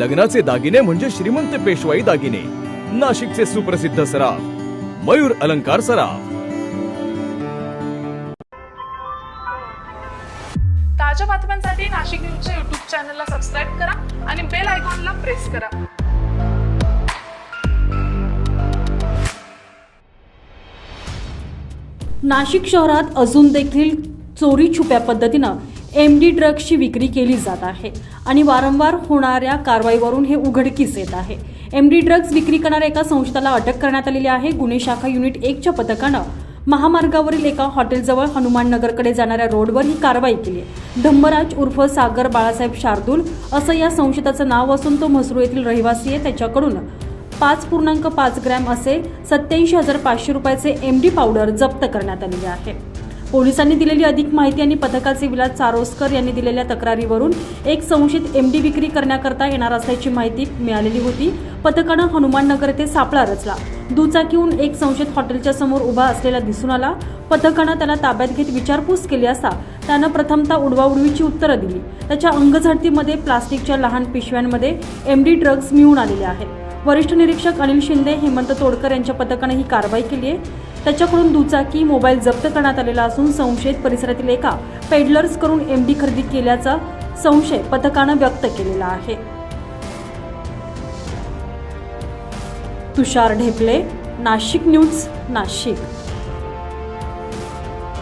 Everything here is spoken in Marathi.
लग्नाचे दागिने म्हणजे श्रीमंत पेशवाई दागिने. नाशिकचे सुप्रसिद्ध सराफ मयूर अलंकार सराफ. ताज्या बातम्यांसाठी नाशिक न्यूजच्या युट्यूब चॅनलला सबस्क्राईब करा आणि बेल आयकॉनला प्रेस करा. नाशिक शहरात अजून देखील चोरी छुप्या पद्धतीनं एम डी ड्रग्सची विक्री केली जात आहे आणि वारंवार होणाऱ्या कारवाईवरून हे उघडकीस येत आहे. एम डी ड्रग्ज विक्री करणाऱ्या एका संस्थेला अटक करण्यात आलेली आहे. गुन्हे शाखा युनिट एकच्या पथकानं महामार्गावरील एका हॉटेलजवळ हनुमाननगरकडे जाणाऱ्या रोडवर ही कारवाई केली आहे. धम्मराज उर्फ सागर बाळासाहेब शार्दूल असं या संशयिताचं नाव असून तो म्हसरू येथील रहिवासी आहे. त्याच्याकडून पाच पूर्णांक पाच ग्रॅम असे सत्याऐंशी हजार पाचशे रुपयाचे एम डी पावडर जप्त करण्यात आलेले आहे. पोलिसांनी दिलेली अधिक माहिती आणि पथकाचे विलास चारोस्कर यांनी दिलेल्या तक्रारीवरून एक संशयित एम डी विक्री करण्याकरता येणार असल्याची माहिती मिळालेली होती. पथकानं हनुमाननगर येथे सापळा रचला. दुचाकीहून एक संशयित हॉटेलच्या समोर उभा असलेला दिसून आला. पथकानं त्याला ताब्यात घेत विचारपूस केली असता त्यानं प्रथमतः उडवाउडवीची उत्तरं दिली. त्याच्या अंगझडतीमध्ये प्लास्टिकच्या लहान पिशव्यांमध्ये एम डी ड्रग्ज मिळून आलेले आहेत. वरिष्ठ निरीक्षक अनिल शिंदे हेमंत तोडकर यांच्या पथकानं ही कारवाई केली आहे. त्याच्याकडून दुचाकी मोबाईल जप्त करण्यात आलेला असून संशयित परिसरातील एका पेडलर्सकडून एम डी खरेदी केल्याचा संशय पथकानं व्यक्त केलेला आहे. तुषार ढेपले नाशिक न्यूज नाशिक.